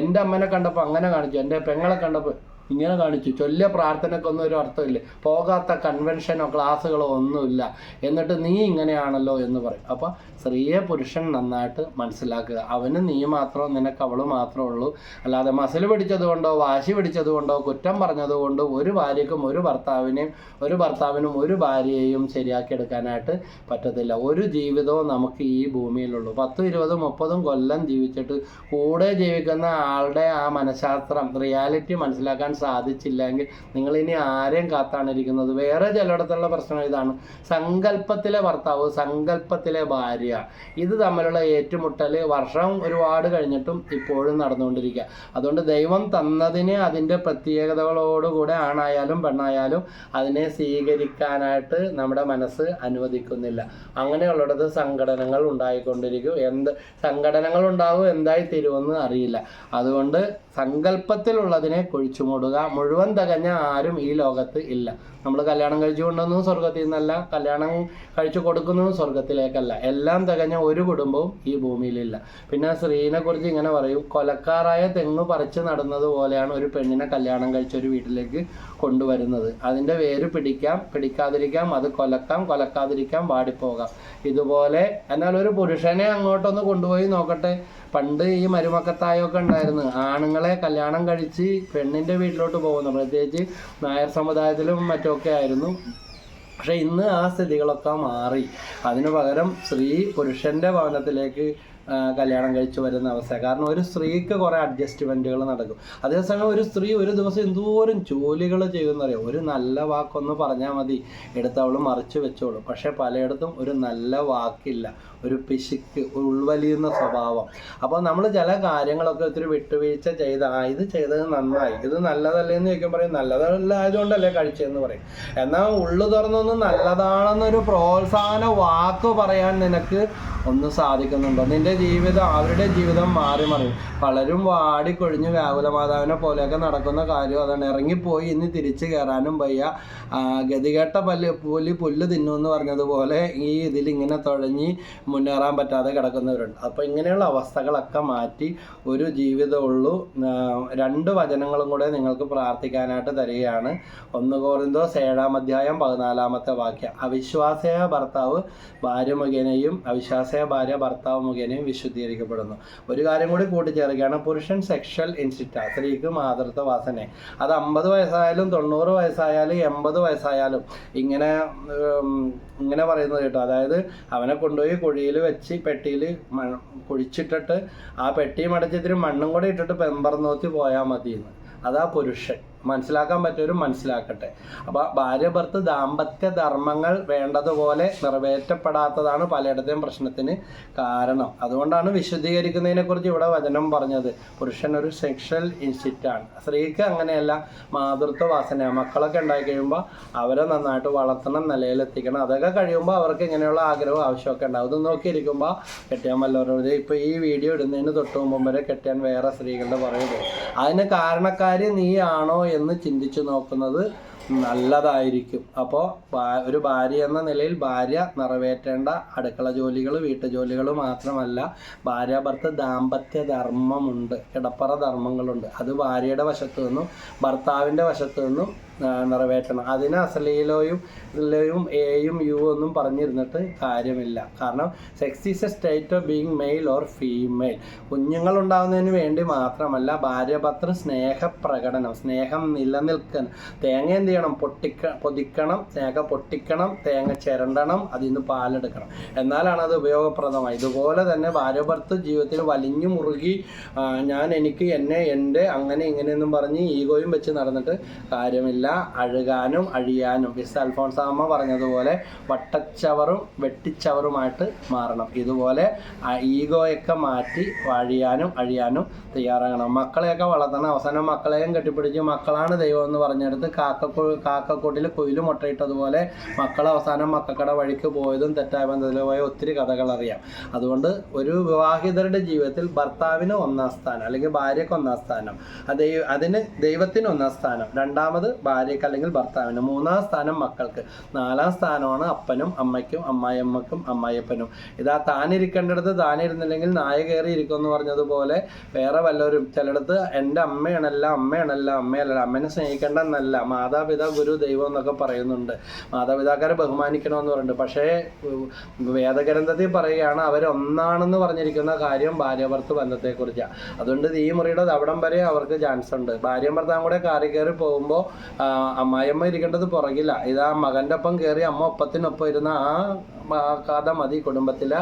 എന്റെ അമ്മനെ കണ്ടപ്പോൾ അങ്ങനെ കാണിച്ചു എന്റെ പെങ്ങളെ കണ്ടപ്പോൾ ഇങ്ങനെ കാണിച്ചു. ചൊല്ലിയ പ്രാർത്ഥനക്കൊന്നും ഒരു അർത്ഥമില്ല. പോകാത്ത കൺവെൻഷനോ ക്ലാസ്സുകളോ ഒന്നുമില്ല. എന്നിട്ട് നീ ഇങ്ങനെയാണല്ലോ എന്ന് പറയും. അപ്പോൾ സ്ത്രീയെ പുരുഷൻ നന്നായിട്ട് മനസ്സിലാക്കുക. അവന് നീ മാത്രം നിനക്ക് അവൾ മാത്രമേ ഉള്ളൂ. അല്ലാതെ മസിൽ പിടിച്ചതുകൊണ്ടോ വാശി പിടിച്ചതുകൊണ്ടോ കുറ്റം പറഞ്ഞതുകൊണ്ടോ ഒരു ഭാര്യക്കും ഒരു ഭർത്താവിനെയും ഒരു ഭർത്താവിനും ഒരു ഭാര്യയെയും ശരിയാക്കി എടുക്കാനായിട്ട് പറ്റത്തില്ല. ഒരു ജീവിതവും നമുക്ക് ഈ ഭൂമിയിലുള്ളൂ. പത്തും ഇരുപതും മുപ്പതും കൊല്ലം ജീവിച്ചിട്ട് കൂടെ ജീവിക്കുന്ന ആളുടെ ആ മനഃശാസ്ത്രം റിയാലിറ്റി മനസ്സിലാക്കാൻ സാധിച്ചില്ലെങ്കിൽ നിങ്ങൾ ഇനി ആരെയും കാത്താണ് ഇരിക്കുന്നത് വേറെ ചിലയിടത്തുള്ള പ്രശ്നം ഇതാണ്. സങ്കല്പത്തിലെ ഭർത്താവ് സങ്കല്പത്തിലെ ഭാര്യ ഇത് തമ്മിലുള്ള ഏറ്റുമുട്ടൽ വർഷം ഒരുപാട് കഴിഞ്ഞിട്ടും ഇപ്പോഴും നടന്നുകൊണ്ടിരിക്കുക. അതുകൊണ്ട് ദൈവം തന്നതിനെ അതിന്റെ പ്രത്യേകതകളോടുകൂടെ ആണായാലും പെണ്ണായാലും അതിനെ സ്വീകരിക്കാനായിട്ട് നമ്മുടെ മനസ്സ് അനുവദിക്കുന്നില്ല. അങ്ങനെയുള്ളിടത്ത് സംഘടനകൾ ഉണ്ടായിക്കൊണ്ടിരിക്കും. എന്ത് സംഘടനകൾ ഉണ്ടാവും? എന്തായി തീരുമെന്ന് അറിയില്ല. അതുകൊണ്ട് സങ്കല്പത്തിലുള്ളതിനെ കുഴിച്ചു മൂടുക. മുഴുവൻ തികഞ്ഞ ആരും ഈ ലോകത്ത് ഇല്ല. നമ്മൾ കല്യാണം കഴിച്ചു കൊണ്ടുവന്നതും സ്വർഗത്തിൽ നിന്നല്ല കല്യാണം കഴിച്ചു കൊടുക്കുന്നതും സ്വർഗത്തിലേക്കല്ല എല്ലാം തികഞ്ഞ ഒരു കുടുംബവും ഈ ഭൂമിയിലില്ല. പിന്നെ സ്ത്രീനെ കുറിച്ച് ഇങ്ങനെ പറയും കൊലക്കാറായ തെങ്ങ് പറിച്ച് നടുന്നത് പോലെയാണ് ഒരു പെണ്ണിനെ കല്യാണം കഴിച്ച ഒരു വീട്ടിലേക്ക് കൊണ്ടുവരുന്നത്. അതിന്റെ വേര് പിടിക്കാം പിടിക്കാതിരിക്കാം അത് കൊലക്കാം കൊലക്കാതിരിക്കാം വാടിപ്പോകാം. ഇതുപോലെ എന്നാൽ ഒരു പുരുഷനെ അങ്ങോട്ടൊന്ന് കൊണ്ടുപോയി നോക്കട്ടെ. പണ്ട് ഈ മരുമക്കത്തായൊക്കെ ഉണ്ടായിരുന്നു. ആണുങ്ങളെ കല്യാണം കഴിച്ച് പെണ്ണിന്റെ വീട്ടിലോട്ട് പോകുന്നു. പ്രത്യേകിച്ച് നായർ സമുദായത്തിലും മറ്റൊക്കെ ആയിരുന്നു. പക്ഷെ ഇന്ന് ആ സ്ഥിതികളൊക്കെ മാറി. അതിനു പകരം സ്ത്രീ പുരുഷന്റെ ഭവനത്തിലേക്ക് കല്യാണം കഴിച്ചു വരുന്ന അവസ്ഥ കാരണം ഒരു സ്ത്രീക്ക് കുറേ അഡ്ജസ്റ്റ്മെന്റുകൾ നടക്കും. അതേസമയം ഒരു സ്ത്രീ ഒരു ദിവസം എന്തോരം ജോലികൾ ചെയ്യുന്നറിയാം ഒരു നല്ല വാക്കൊന്ന് പറഞ്ഞാൽ മതി. എടുത്ത് അവൾ മറിച്ച് വെച്ചോളും. പക്ഷേ പലയിടത്തും ഒരു നല്ല വാക്കില്ല. ഒരു പിശുക്ക് ഉൾവലിയുന്ന സ്വഭാവം. അപ്പോൾ നമ്മൾ ചില കാര്യങ്ങളൊക്കെ ഒത്തിരി വിട്ടുവീഴ്ച ചെയ്ത് ആ ഇത് ചെയ്തത് നന്നായി. ഇത് നല്ലതല്ലേ എന്ന് ചോദിക്കാൻ പറയും നല്ലതല്ല ആയതുകൊണ്ടല്ലേ കഴിച്ചതെന്ന് പറയും. എന്നാൽ ഉള്ളു തുറന്നൊന്ന് നല്ലതാണെന്നൊരു പ്രോത്സാഹന വാക്ക് പറയാൻ നിനക്ക് ഒന്ന് സാധിക്കുന്നുണ്ടോ? നിന്റെ ജീവിതം അവരുടെ ജീവിതം മാറി മറിയും പലരും വാടിക്കൊഴിഞ്ഞ് വ്യാകുലമാതാവിനെ പോലെയൊക്കെ നടക്കുന്ന കാര്യം അതാണ്. ഇറങ്ങിപ്പോയി ഇനി തിരിച്ചു കയറാനും വയ്യ. ഗതികെട്ട പല്ല് പുലി പുല്ല് തിന്നു എന്ന് പറഞ്ഞതുപോലെ ഈ ഇതിൽ ഇങ്ങനെ തുഴഞ്ഞ് മുന്നേറാൻ പറ്റാതെ കിടക്കുന്നവരുണ്ട്. അപ്പോൾ ഇങ്ങനെയുള്ള അവസ്ഥകളൊക്കെ മാറ്റി ഒരു ജീവിതമുള്ളൂ രണ്ട് വചനങ്ങളും കൂടെ നിങ്ങൾക്ക് പ്രാർത്ഥിക്കാനായിട്ട് തരികയാണ്. ഒന്ന് കോറിന്തോസ് ഏഴാം അധ്യായം പതിനാലാമത്തെ വാക്യം. അവിശ്വാസയ ഭർത്താവ് ഭാര്യ മുഖേനയും അവിശ്വാസയ ഭാര്യ ഭർത്താവ് മുഖേനയും വിശുദ്ധീകരിക്കപ്പെടുന്നു. ഒരു കാര്യം കൂടി കൂട്ടിച്ചേർക്കുകയാണ്. പുരുഷൻ സെക്ഷൽ ഇൻസ്റ്റിറ്റ സ്ത്രീക്ക് മാതൃത്വ വാസന അത് അമ്പത് വയസ്സായാലും തൊണ്ണൂറ് വയസ്സായാലും എൺപത് വയസ്സായാലും ഇങ്ങനെ ഇങ്ങനെ പറയുന്നത് കേട്ടോ. അതായത് അവനെ കൊണ്ടുപോയി കുഴിയിൽ വെച്ച് പെട്ടിയിൽ കുഴിച്ചിട്ടിട്ട് ആ പെട്ടിയും അടച്ചിത്തിരി മണ്ണും കൂടെ ഇട്ടിട്ട് പെമ്പർന്നോത്തി പോയാൽ മതി എന്ന് അതാ പുരുഷൻ. മനസ്സിലാക്കാൻ പറ്റിയവരും മനസ്സിലാക്കട്ടെ. അപ്പോൾ ഭാര്യ ഭർത്ത് ദാമ്പത്യ ധർമ്മങ്ങൾ വേണ്ടതുപോലെ നിറവേറ്റപ്പെടാത്തതാണ് പലയിടത്തെയും പ്രശ്നത്തിന് കാരണം. അതുകൊണ്ടാണ് വിശദീകരിക്കുന്നതിനെ കുറിച്ച് ഇവിടെ വചനം പറഞ്ഞത്. പുരുഷൻ ഒരു സെക്ഷൽ ആണ്. സ്ത്രീക്ക് അങ്ങനെയല്ല മാതൃത്വ വാസന മക്കളൊക്കെ ഉണ്ടായി കഴിയുമ്പോൾ അവരെ നന്നായിട്ട് വളർത്തണം നിലയിലെത്തിക്കണം. അതൊക്കെ കഴിയുമ്പോൾ അവർക്ക് ഇങ്ങനെയുള്ള ആഗ്രഹവും ആവശ്യമൊക്കെ ഉണ്ടാവും. ഇത് നോക്കിയിരിക്കുമ്പോൾ കെട്ടിയാൻ വല്ലവരോട് ഇപ്പോൾ ഈ വീഡിയോ ഇടുന്നതിന് തൊട്ട് മുമ്പ് വരെ കെട്ടിയാൻ വേറെ സ്ത്രീകളുടെ പറയുന്നത് അതിന് കാരണക്കാരി നീയാണോ എന്ന് ചിന്തിച്ചു നോക്കുന്നത് നല്ലതായിരിക്കും. അപ്പോൾ ഒരു ഭാര്യ എന്ന നിലയിൽ ഭാര്യ നിറവേറ്റേണ്ട അടുക്കള ജോലികൾ വീട്ടുജോലികൾ മാത്രമല്ല ഭാര്യ ഭർത്ത ദാമ്പത്യ ധർമ്മമുണ്ട്. ഇടപ്പറ ധർമ്മങ്ങളുണ്ട്. അത് ഭാര്യയുടെ വശത്തു നിന്നും ഭർത്താവിന്റെ വശത്തു നിന്നും നിറവേറ്റണം. അതിന് അസലീലോയും ലയും എയും യു ഒന്നും പറഞ്ഞിരുന്നിട്ട് കാര്യമില്ല. കാരണം sex is a state of being male or female കുഞ്ഞുങ്ങൾ ഉണ്ടാകുന്നതിന് വേണ്ടി മാത്രമല്ല ഭാര്യപത്ര സ്നേഹപ്രകടനം സ്നേഹം നിലനിൽക്കണം തേങ്ങ എന്ത് ചെയ്യണം? പൊട്ടിക്ക പൊതിക്കണം. തേങ്ങ പൊട്ടിക്കണം. തേങ്ങ ചിരണ്ടണം. അതിൽ നിന്ന് പാലെടുക്കണം. എന്നാലാണ് അത് ഉപയോഗപ്രദമായി. ഇതുപോലെ തന്നെ ഭാര്യഭർത്തൃ ജീവിതത്തിൽ വലിഞ്ഞു മുറുകി ഞാൻ എനിക്ക് എന്നെ എന്റെ അങ്ങനെ ഇങ്ങനെയെന്നും പറഞ്ഞ് ഈഗോയും വെച്ച് നടന്നിട്ട് കാര്യമില്ല. അഴുകാനും അഴിയാനും. മിസ് അൽഫോൺസാമ്മ പറഞ്ഞതുപോലെ വട്ടച്ചവറും വെട്ടിച്ചവറുമായിട്ട് മാറണം. ഇതുപോലെ ഈഗോയൊക്കെ മാറ്റി അഴിയാനും അഴിയാനും തയ്യാറാകണം. മക്കളെയൊക്കെ വളർത്തണം. അവസാനം മക്കളെയും കെട്ടിപ്പിടിച്ച് മക്കളാണ് ദൈവം എന്ന് പറഞ്ഞെടുത്ത് കാക്കക്കു കാക്കക്കൂട്ടിൽ കുയിലും മുട്ടയിട്ടതുപോലെ മക്കൾ അവസാനം മക്കക്കട വഴിക്ക് പോയതും തെറ്റായ ബന്ധത്തിൽ പോയ ഒത്തിരി കഥകൾ അറിയാം. അതുകൊണ്ട് ഒരു വിവാഹിതരുടെ ജീവിതത്തിൽ ഭർത്താവിന് ഒന്നാം സ്ഥാനം അല്ലെങ്കിൽ ഭാര്യയ്ക്ക് ഒന്നാം സ്ഥാനം അതിന് ദൈവത്തിന് ഒന്നാം സ്ഥാനം. രണ്ടാമത് ഭാര്യയ്ക്ക് അല്ലെങ്കിൽ ഭർത്താവിന്. മൂന്നാം സ്ഥാനം മക്കൾക്ക്. നാലാം സ്ഥാനമാണ് അപ്പനും അമ്മയ്ക്കും അമ്മായിയമ്മക്കും അമ്മായിയപ്പനും. ഇതാ താനിരിക്കേണ്ടടുത്ത് താനിരുന്നില്ലെങ്കിൽ നായ കയറി ഇരിക്കും എന്ന് പറഞ്ഞതുപോലെ വേറെ വല്ലവരും. ചിലടത്ത് എന്റെ അമ്മയാണല്ല അമ്മയാണല്ല അമ്മയല്ല അമ്മനെ സ്നേഹിക്കേണ്ടെന്നല്ല. മാതാപിതാ ഗുരു ദൈവം എന്നൊക്കെ പറയുന്നുണ്ട്. മാതാപിതാക്കളെ ബഹുമാനിക്കണമെന്ന് പറയുന്നുണ്ട് പക്ഷേ വേദഗ്രന്ഥത്തിൽ പറയുകയാണ് അവരൊന്നാണെന്ന് പറഞ്ഞിരിക്കുന്ന കാര്യം ഭാര്യ ഭർത്ത ബന്ധത്തെക്കുറിച്ചാണ് അതുകൊണ്ട് ഈ മുറിയുടെ അവിടം വരെ അവർക്ക് ചാൻസ് ഉണ്ട്. ഭാര്യ ഭർത്താവും കൂടെ കാറി കയറി പോകുമ്പോൾ അമ്മായിയമ്മ ഇരിക്കേണ്ടത് പുറകില്ല ഇതാ മകന്റെ ഒപ്പം കയറി അമ്മ ഒപ്പത്തിനൊപ്പം ഇരുന്ന ആ ആ കഥ മതി കുടുംബത്തിലെ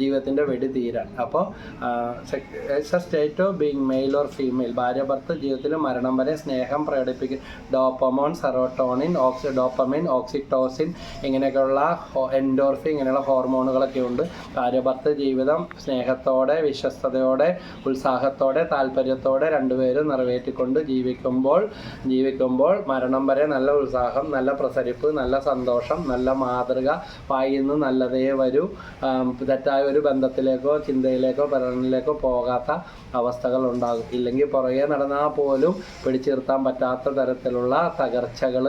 ജീവിതത്തിന്റെ വെടി തീരാൻ. അപ്പോൾ it's a state of being male or female ഭാര്യ ഭർത്ത ജീവിതത്തിൽ മരണം വരെ സ്നേഹം പ്രകടിപ്പിക്കും dopamine serotonin oxy dopamine oxytocin ഇങ്ങനെയൊക്കെയുള്ള എൻഡോർഫി ഇങ്ങനെയുള്ള ഹോർമോണുകളൊക്കെ ഉണ്ട്. ഭാര്യ ഭർത്ത ജീവിതം സ്നേഹത്തോടെ വിശ്വസ്തയോടെ ഉത്സാഹത്തോടെ താല്പര്യത്തോടെ രണ്ടുപേരും നിറവേറ്റിക്കൊണ്ട് ജീവിക്കുമ്പോൾ ജീവിക്കുമ്പോൾ മരണം വരെ നല്ല ഉത്സാഹം നല്ല പ്രസരിപ്പ് നല്ല സന്തോഷം നല്ല മാതൃക വായിന്ന് നല്ലതേ വരൂ. തെറ്റായ ഒരു ബന്ധത്തിലേക്കോ ചിന്തയിലേക്കോ ഭരണത്തിലേക്കോ പോകാത്ത അവസ്ഥകൾ ഉണ്ടാകും. ഇല്ലെങ്കിൽ പുറകെ നടന്നാൽ പോലും പിടിച്ചു നിർത്താൻ പറ്റാത്ത തരത്തിലുള്ള തകർച്ചകൾ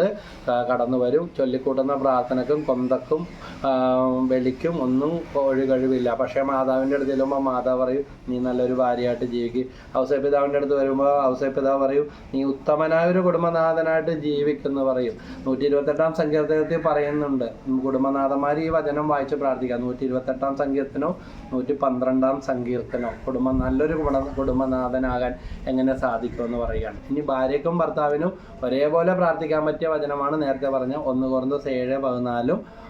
കടന്നു വരും. ചൊല്ലിക്കൂട്ടുന്ന പ്രാർത്ഥനക്കും കൊന്തക്കും വെളിക്കും ഒന്നും ഒഴികഴിവില്ല. പക്ഷേ മാതാവിന്റെ അടുത്ത് ചെല്ലുമ്പോൾ മാതാവ് പറയും നീ നല്ലൊരു ഭാര്യയായിട്ട് ജീവിക്കും. ഔസപിതാവിന്റെ അടുത്ത് വരുമ്പോൾ ഔസപിതാവ് പറയും നീ ഉത്തമനായ ഒരു കുടുംബനാഥനായിട്ട് ജീവിക്കുന്നു പറയും. നൂറ്റി ഇരുപത്തെട്ടാം സങ്കീർത്തനത്തിൽ പറയുന്നുണ്ട്. കുടുംബനാഥന്മാർ ഈ വചനം വായിച്ച് പ്രാർത്ഥിക്കുക. നൂറ്റി ഇരുപത്തെട്ടാം സങ്കീർത്തനോ നൂറ്റി പന്ത്രണ്ടാം സങ്കീർത്തനോ കുടുംബം നല്ലൊരു കുടുംബനാഥനാകാൻ എങ്ങനെ സാധിക്കുമെന്ന് പറയുകയാണ്. ഇനി ഭാര്യക്കും ഭർത്താവിനും ഒരേപോലെ പ്രാർത്ഥിക്കാൻ പറ്റിയ വചനമാണ് നേരത്തെ പറഞ്ഞ ഒന്ന് കുറഞ്ഞ ഏഴ് പതിനാലും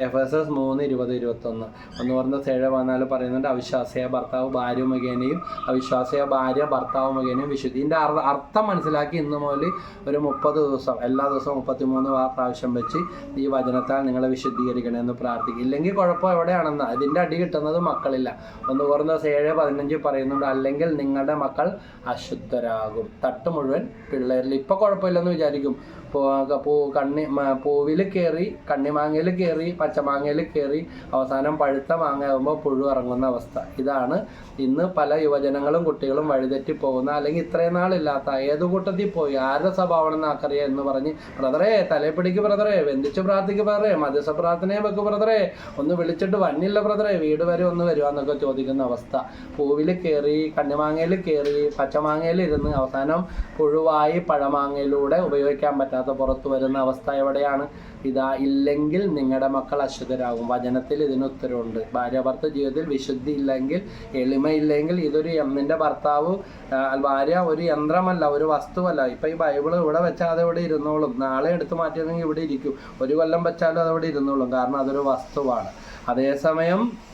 എഫ് എസ് എസ് മൂന്ന് ഇരുപത് ഇരുപത്തൊന്ന്. ഒന്ന് പറഞ്ഞ ഏഴ് പതിനാല് പറയുന്നുണ്ട്. അവിശ്വാസിയ ഭർത്താവ് ഭാര്യ മുഖേനയും അവിശ്വാസിയ ഭാര്യ ഭർത്താവ് മുഖേനയും വിശുദ്ധി ഇതിന്റെ അർത്ഥം മനസ്സിലാക്കി ഇന്ന് മുതൽ ഒരു മുപ്പത് ദിവസം എല്ലാ ദിവസവും മുപ്പത്തിമൂന്ന് മൂന്ന് പ്രാവശ്യം വെച്ച് ഈ വചനത്താൽ നിങ്ങളെ വിശുദ്ധീകരിക്കണമെന്ന് പ്രാർത്ഥിക്കും. ഇല്ലെങ്കിൽ കുഴപ്പം എവിടെയാണെന്ന്? ഇതിന്റെ അടി കിട്ടുന്നത് മക്കളില്ല. ഒന്ന് കുറഞ്ഞ ഏഴ് പതിനഞ്ച് പറയുന്നുണ്ട്. അല്ലെങ്കിൽ നിങ്ങളുടെ മക്കൾ അശുദ്ധരാകും. തട്ട് മുഴുവൻ പിള്ളേരിൽ. ഇപ്പോൾ കുഴപ്പമില്ലെന്ന് വിചാരിക്കും. പൂ കണ്ണി പൂവിൽ കയറി കണ്ണിമാങ്ങയിൽ കയറി പച്ചമാങ്ങയിൽ കയറി അവസാനം പഴുത്ത മാങ്ങ ആകുമ്പോൾ പുഴു ഇറങ്ങുന്ന അവസ്ഥ. ഇതാണ് ഇന്ന് പല യുവജനങ്ങളും കുട്ടികളും വഴിതെറ്റി പോകുന്ന അല്ലെങ്കിൽ ഇത്രയും നാളില്ലാത്ത ഏത് കൂട്ടത്തിൽ പോയി ആരുടെ സ്വഭാവം ആക്കറിയ എന്ന് പറഞ്ഞ് ബ്രദറെ തലപ്പിടിക്ക് ബ്രദറെ വെന്തിച്ച് പ്രാർത്ഥിക്ക് ബ്രദറെ മധ്യസ്ഥ പ്രാർത്ഥനയെ വെക്ക് ബ്രദറെ ഒന്ന് വിളിച്ചിട്ട് വന്നില്ല ബ്രദറെ വീട് വരെ ഒന്ന് വരുവാന്നൊക്കെ ചോദിക്കുന്ന അവസ്ഥ. പൂവിൽ കയറി കണ്ണിമാങ്ങയിൽ കയറി പച്ചമാങ്ങയിൽ ഇരുന്ന് അവസാനം പുഴുവായി പഴമാങ്ങയിലൂടെ ഉപയോഗിക്കാൻ പറ്റാത്ത പുറത്തു വരുന്ന അവസ്ഥ എവിടെയാണ്? ഇതാ ഇല്ലെങ്കിൽ നിങ്ങളുടെ മക്കൾ അശുദ്ധരാകും. വചനത്തിൽ ഇതിന് ഉത്തരവുണ്ട്. ഭാര്യ ഭർത്ത ജീവിതത്തിൽ വിശുദ്ധി ഇല്ലെങ്കിൽ എളിമയില്ലെങ്കിൽ ഇതൊരു എമ്മിന്റെ ഭർത്താവ് ഭാര്യ ഒരു യന്ത്രമല്ല ഒരു വസ്തുവല്ല. ഇപ്പൊ ഈ ബൈബിൾ ഇവിടെ വെച്ചാൽ അതവിടെ ഇരുന്നോളും. നാളെ എടുത്തു മാറ്റിയതെങ്കിൽ ഇവിടെ ഇരിക്കും. ഒരു കൊല്ലം വെച്ചാലും അതവിടെ ഇരുന്നോളും. കാരണം അതൊരു വസ്തുവാണ്. അതേസമയം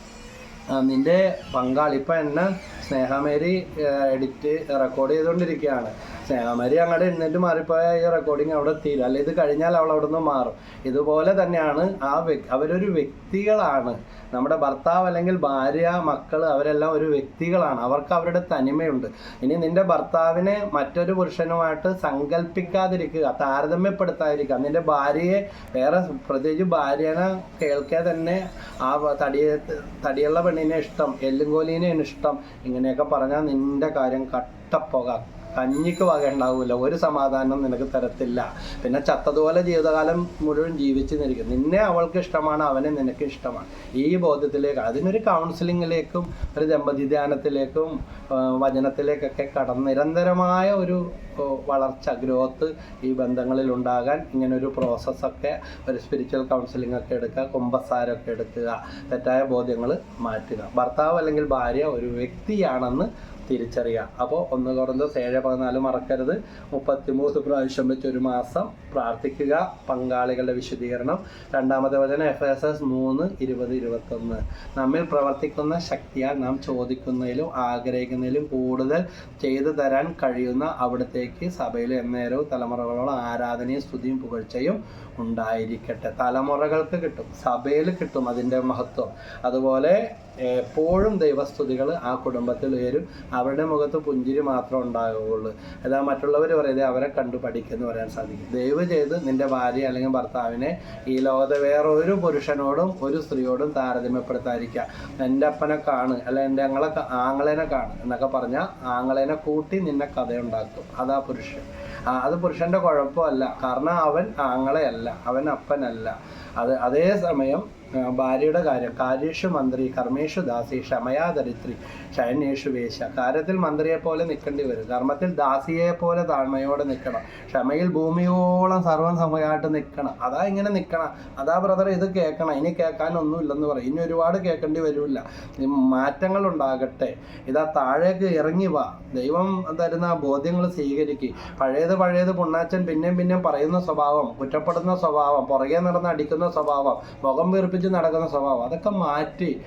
നിന്റെ പങ്കാളി ഇപ്പം എന്നെ സ്നേഹമേരി എഡിറ്റ് റെക്കോർഡ് ചെയ്തുകൊണ്ടിരിക്കുകയാണ്. സ്നേഹമേരി അങ്ങോട്ട് എഴുന്നേറ്റ് മാറിപ്പോയ ഈ റെക്കോർഡിങ് അവിടെ എത്തിയില്ല. അല്ലെ ഇത് കഴിഞ്ഞാൽ അവൾ അവിടെ നിന്ന് മാറും. ഇതുപോലെ തന്നെയാണ് ആ അവരൊരു വ്യക്തികളാണ്. നമ്മുടെ ഭർത്താവ് അല്ലെങ്കിൽ ഭാര്യ മക്കൾ അവരെല്ലാം ഒരു വ്യക്തികളാണ്. അവർക്ക് അവരുടെ തനിമയുണ്ട്. ഇനി നിന്റെ ഭർത്താവിനെ മറ്റൊരു പുരുഷനുമായിട്ട് സങ്കല്പിക്കാതിരിക്കുക താരതമ്യപ്പെടുത്താതിരിക്കുക. നിന്റെ ഭാര്യയെ വേറെ പ്രത്യേകിച്ച് ഭാര്യനെ കേൾക്കെ തന്നെ ആ തടിയ തടിയുള്ള പെണ്ണിനെ ഇഷ്ടം എല്ലുംകോലിനെ ഇഷ്ടം. ഇങ്ങനെയൊക്കെ പറഞ്ഞാൽ നിന്റെ കാര്യം കട്ടപ്പോക. കഞ്ഞിക്ക് വക ഉണ്ടാവില്ല ഒരു സമാധാനം നിനക്ക് തരത്തില്ല. പിന്നെ ചത്തതുപോലെ ജീവിതകാലം മുഴുവൻ ജീവിച്ചു നിൽക്കും. നിന്നെ അവൾക്ക് ഇഷ്ടമാണ് അവനെ നിനക്ക് ഇഷ്ടമാണ്. ഈ ബോധ്യത്തിലേക്ക് അതിനൊരു കൗൺസിലിങ്ങിലേക്കും ഒരു ദമ്പതി ധ്യാനത്തിലേക്കും വചനത്തിലേക്കൊക്കെ കടന്ന് നിരന്തരമായ ഒരു വളർച്ച ഗ്രോത്ത് ഈ ബന്ധങ്ങളിൽ ഉണ്ടാകാൻ ഒരു പ്രോസസ്സൊക്കെ ഒരു സ്പിരിച്വൽ കൗൺസിലിംഗ് ഒക്കെ എടുക്കുക കുമ്പസാരമൊക്കെ എടുക്കുക തെറ്റായ ബോധ്യങ്ങൾ മാറ്റുക. ഭർത്താവ് അല്ലെങ്കിൽ ഭാര്യ ഒരു വ്യക്തിയാണെന്ന് തിരിച്ചറിയുക. അപ്പോൾ ഒന്ന് കുറഞ്ഞ ഏഴ് പതിനാല് മറക്കരുത്. മുപ്പത്തിമൂന്ന് പ്രാവശ്യം വെച്ച് ഒരു മാസം പ്രാർത്ഥിക്കുക പങ്കാളികളുടെ വിശദീകരണം. രണ്ടാമത്തെ വചന എഫ് എസ് എസ് മൂന്ന് ഇരുപത് ഇരുപത്തൊന്ന്. നമ്മിൽ പ്രവർത്തിക്കുന്ന ശക്തിയാൽ നാം ചോദിക്കുന്നതിലും ആഗ്രഹിക്കുന്നതിലും കൂടുതൽ ചെയ്തു തരാൻ കഴിയുന്ന അവിടത്തേക്ക് സഭയിൽ എന്നേരവും തലമുറകളോളം ആരാധനയും സ്തുതിയും പുകഴ്ചയും ഉണ്ടായിരിക്കട്ടെ. തലമുറകൾക്ക് കിട്ടും സഭയിൽ കിട്ടും അതിന്റെ മഹത്വം. അതുപോലെ എപ്പോഴും ദൈവസ്തുതികൾ ആ കുടുംബത്തിൽ ഉയരും. അവരുടെ മുഖത്ത് പുഞ്ചിരി മാത്രം ഉണ്ടാകുകയുള്ളൂ. അതാ മറ്റുള്ളവർ പറയുന്നത് അവരെ കണ്ടു പഠിക്കുന്നു പറയാൻ സാധിക്കും. ദയവ് ചെയ്ത് നിന്റെ ഭാര്യ അല്ലെങ്കിൽ ഭർത്താവിനെ ഈ ലോകത്തെ വേറെ ഒരു പുരുഷനോടും ഒരു സ്ത്രീയോടും താരതമ്യപ്പെടുത്താതിരിക്കുക. എന്റെ അപ്പനെ കാണ് അല്ല എന്റെ ഞങ്ങളെ ആങ്ങളേനെ കാണ് എന്നൊക്കെ പറഞ്ഞാൽ ആങ്ങളേനെ കൂട്ടി നിന്നെ കഥയുണ്ടാക്കും. അതാ പുരുഷൻ. അത് പുരുഷന്റെ കുഴപ്പമല്ല. കാരണം അവൻ ആങ്ങളെയല്ല അവൻ അപ്പനല്ല. അത് അതേസമയം ആ, ഭാര്യയുടെ കാര്യം. കാര്യേഷു മന്ത്രി കർമ്മേഷു ദാസി ക്ഷമയാ ദരിദ്രി ശയനേഷു വേശ കാര്യത്തിൽ മന്ത്രിയെ പോലെ നിൽക്കേണ്ടി വരും. കർമ്മത്തിൽ ദാസിയെ പോലെ താഴ്മയോടെ നിൽക്കണം. ക്ഷമയിൽ ഭൂമിയോളം സർവം സമയമായിട്ട് നിൽക്കണം. അതാ ഇങ്ങനെ നിൽക്കണം. അതാ ബ്രദർ ഇത് കേൾക്കണം. ഇനി കേൾക്കാനൊന്നും ഇല്ലെന്ന് പറയും. ഇനി ഒരുപാട് കേൾക്കേണ്ടി വരില്ല. മാറ്റങ്ങൾ ഉണ്ടാകട്ടെ ഇതാ താഴേക്ക് ഇറങ്ങി വാ. ദൈവം തരുന്ന ബോധ്യങ്ങൾ സ്വീകരിക്കുക പഴയത് പഴയത് പുണ്ണാച്ചൻ പിന്നെയും പിന്നെയും പറയുന്ന സ്വഭാവം കുറ്റപ്പെടുന്ന സ്വഭാവം പുറകെ നടന്ന് അടിക്കുന്ന സ്വഭാവം മുഖം വീർപ്പിച്ച് നടക്കുന്ന സ്വഭാവം അതൊക്കെ മാറ്റി.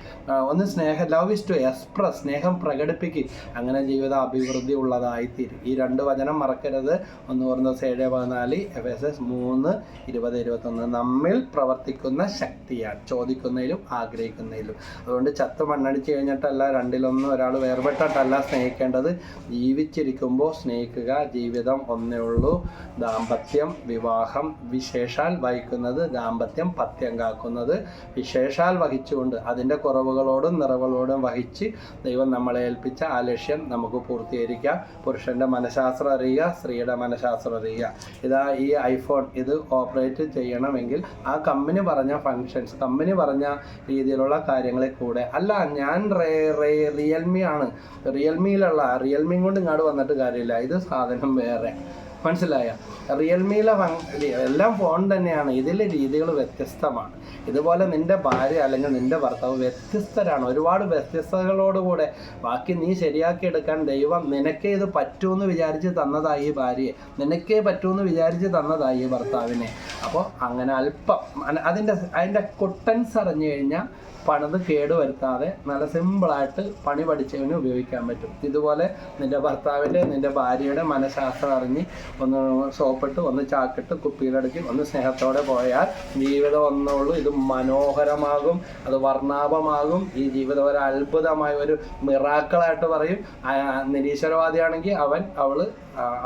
ഒന്ന് സ്നേഹ ലവ് ഇസ് ടു എക്സ്പ്രസ് സ്നേഹം പ്രകടിപ്പിക്കുക അങ്ങനെ ജീവിതം അഭിവൃദ്ധി ഉള്ളതായിത്തീരും. ഈ രണ്ട് വചനം മറക്കരുത്. ഒന്ന് പറഞ്ഞ ഏഴ് പതിനാല് എഫ് എസ് എസ് മൂന്ന് ഇരുപത് ഇരുപത്തൊന്ന്. നമ്മിൽ പ്രവർത്തിക്കുന്ന ശക്തിയാണ് ചോദിക്കുന്നതിലും ആഗ്രഹിക്കുന്നതിലും. അതുകൊണ്ട് ചത്ത് മണ്ണടിച്ച് കഴിഞ്ഞിട്ടല്ല രണ്ടിലൊന്നും ഒരാൾ വേർപെട്ടിട്ടല്ല സ്നേഹിക്കേണ്ടത്. ജീവിച്ചിരിക്കുമ്പോൾ സ്നേഹിക്കുക ജീവിതം ഒന്നേ ഉള്ളൂ. ദാമ്പത്യം വിവാഹം വിശേഷാൽ വഹിക്കുന്നത് ദാമ്പത്യം പത്യം കാക്കുന്നത്. വിശേഷാൽ വഹിച്ചുകൊണ്ട് അതിന്റെ കുറവുകളോടും നിറവുകളോടും വഹിച്ച് ദൈവം നമ്മളെ ഏൽപ്പിച്ച ആ ലക്ഷ്യം നമുക്ക് പൂർത്തീകരിക്കാം. പുരുഷന്റെ മനഃശാസ്ത്രം അറിയുക സ്ത്രീയുടെ മനഃശാസ്ത്രം അറിയുക. ഇതാ ഈ ഐഫോൺ ഇത് ഓപ്പറേറ്റ് ചെയ്യണമെങ്കിൽ ആ കമ്പനി പറഞ്ഞ ഫങ്ഷൻസ് കമ്പനി പറഞ്ഞ രീതിയിലുള്ള കാര്യങ്ങളെ കൂടെ. അല്ല ഞാൻ റേ റേ റിയൽമി ആണ്. റിയൽമിയിലുള്ള റിയൽമി കൊണ്ട് ഇങ്ങോട്ട് വന്നിട്ട് കാര്യമില്ല. ഇത് സാധനം വേറെ. മനസ്സിലായ? റിയൽമിയിലെ എല്ലാം ഫോൺ തന്നെയാണ്. ഇതിലെ രീതികൾ വ്യത്യസ്തമാണ്. ഇതുപോലെ നിന്റെ ഭാര്യ അല്ലെങ്കിൽ നിന്റെ ഭർത്താവ് വ്യത്യസ്തരാണ്. ഒരുപാട് വ്യത്യസ്തതകളോടുകൂടെ ബാക്കി നീ ശരിയാക്കി എടുക്കാൻ ദൈവം നിനക്കേ ഇത് പറ്റുമെന്ന് വിചാരിച്ച് തന്നതായി ഭാര്യയെ. നിനക്കേ പറ്റുമെന്ന് വിചാരിച്ച് തന്നതായി ഭർത്താവിനെ. അപ്പോൾ അങ്ങനെ അല്പം അതിന്റെ അതിന്റെ കൊട്ടൻസ് അറിഞ്ഞു കഴിഞ്ഞാൽ പണിത് കേടുവരുത്താതെ നല്ല സിമ്പിളായിട്ട് പണി പഠിച്ചവന് ഉപയോഗിക്കാൻ പറ്റും. ഇതുപോലെ നിന്റെ ഭർത്താവിന്റെ നിന്റെ ഭാര്യയുടെ മനഃശാസ്ത്രം അറിഞ്ഞ് ഒന്ന് സോപ്പിട്ട് ഒന്ന് ചാക്കിട്ട് കുപ്പിയിലടക്കി ഒന്ന് സ്നേഹത്തോടെ പോയാൽ ജീവിതം ഒന്നുള്ളൂ. ഇത് മനോഹരമാകും അത് വർണാഭമാകും. ഈ ജീവിതം ഒരു അത്ഭുതമായ ഒരു മിറാക്കളായിട്ട് പറയും. നിരീശ്വരവാദിയാണെങ്കിൽ അവൻ അവൾ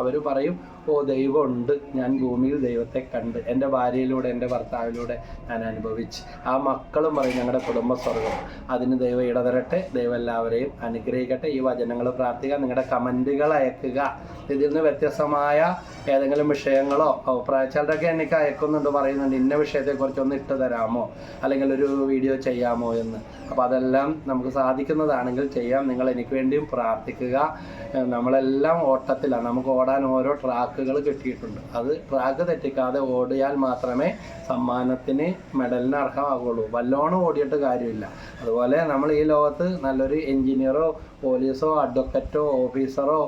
അവർ പറയും ഓ ദൈവമുണ്ട്. ഞാൻ ഭൂമിയിൽ ദൈവത്തെ കണ്ട് എന്റെ ഭാര്യയിലൂടെ എന്റെ ഭർത്താവിലൂടെ ഞാൻ അനുഭവിച്ച്. ആ മക്കളും പറയും ഞങ്ങളുടെ കുടുംബ സ്വർഗം അതിന് ദൈവം ഇടതരട്ടെ. ദൈവം എല്ലാവരെയും അനുഗ്രഹിക്കട്ടെ. ഈ വചനങ്ങൾ പ്രാർത്ഥിക്കുക. നിങ്ങളുടെ കമന്റുകൾ അയക്കുക. ഇതിൽ നിന്ന് വ്യത്യസ്തമായ ഏതെങ്കിലും വിഷയങ്ങളോ അഭിപ്രായ ചിലരൊക്കെ എനിക്ക് അയക്കുന്നുണ്ട് പറയുന്നുണ്ട് ഇന്ന വിഷയത്തെക്കുറിച്ച് ഒന്ന് ഇട്ട് തരാമോ? അല്ലെങ്കിൽ ഒരു വീഡിയോ ചെയ്യാമോ എന്ന്. അപ്പോൾ അതെല്ലാം നമുക്ക് സാധിക്കുന്നതാണെങ്കിൽ ചെയ്യാം. നിങ്ങൾ എനിക്ക് വേണ്ടിയും പ്രാർത്ഥിക്കുക. നമ്മളെല്ലാം ഓട്ടത്തിലാണ്. നമുക്ക് ഓടാൻ ഓരോ ട്രാക്കുകൾ കിട്ടിയിട്ടുണ്ട്. അത് ട്രാക്ക് തെറ്റിക്കാതെ ഓടിയാൽ മാത്രമേ സമ്മാനത്തിന് മെഡലിന് അർഹമാകുള്ളൂ. വല്ലോണം ഓടിയിട്ട് കാര്യമില്ല. അതുപോലെ നമ്മൾ ഈ ലോകത്ത് നല്ലൊരു എഞ്ചിനീയറോ പോലീസോ അഡ്വക്കറ്റോ ഓഫീസറോ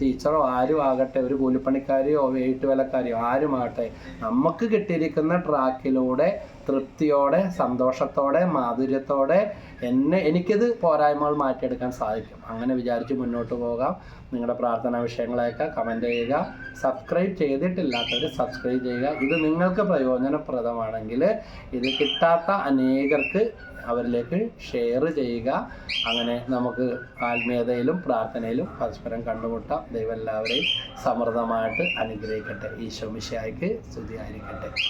ടീച്ചറോ ആരും ആകട്ടെ ഒരു കൂലിപ്പണിക്കാരിയോ വീട്ടുവേലക്കാരിയോ ആരുമാകട്ടെ നമുക്ക് കിട്ടിയിരിക്കുന്ന ട്രാക്കിലൂടെ തൃപ്തിയോടെ സന്തോഷത്തോടെ മാധുര്യത്തോടെ എന്നെ എനിക്കിത് പോരായ്മകൾ മാറ്റിയെടുക്കാൻ സാധിക്കും. അങ്ങനെ വിചാരിച്ച് മുന്നോട്ട് പോകാം. നിങ്ങളുടെ പ്രാർത്ഥനാ വിഷയങ്ങളെയൊക്കെ കമന്റ് ചെയ്യുക. സബ്സ്ക്രൈബ് ചെയ്തിട്ടില്ലാത്തവർ സബ്സ്ക്രൈബ് ചെയ്യുക. ഇത് നിങ്ങൾക്ക് പ്രയോജനപ്രദമാണെങ്കിൽ ഇത് കിട്ടാത്ത അനേകർക്ക് അവരിലേക്ക് ഷെയർ ചെയ്യുക. അങ്ങനെ നമുക്ക് ആത്മീയതയിലും പ്രാർത്ഥനയിലും പരസ്പരം കണ്ടുമുട്ടാം. ദൈവം എല്ലാവരെയും സമൃദ്ധമായിട്ട് അനുഗ്രഹിക്കട്ടെ. ഈശോ മിശിഹായ്ക്ക് സ്തുതിയായിരിക്കട്ടെ.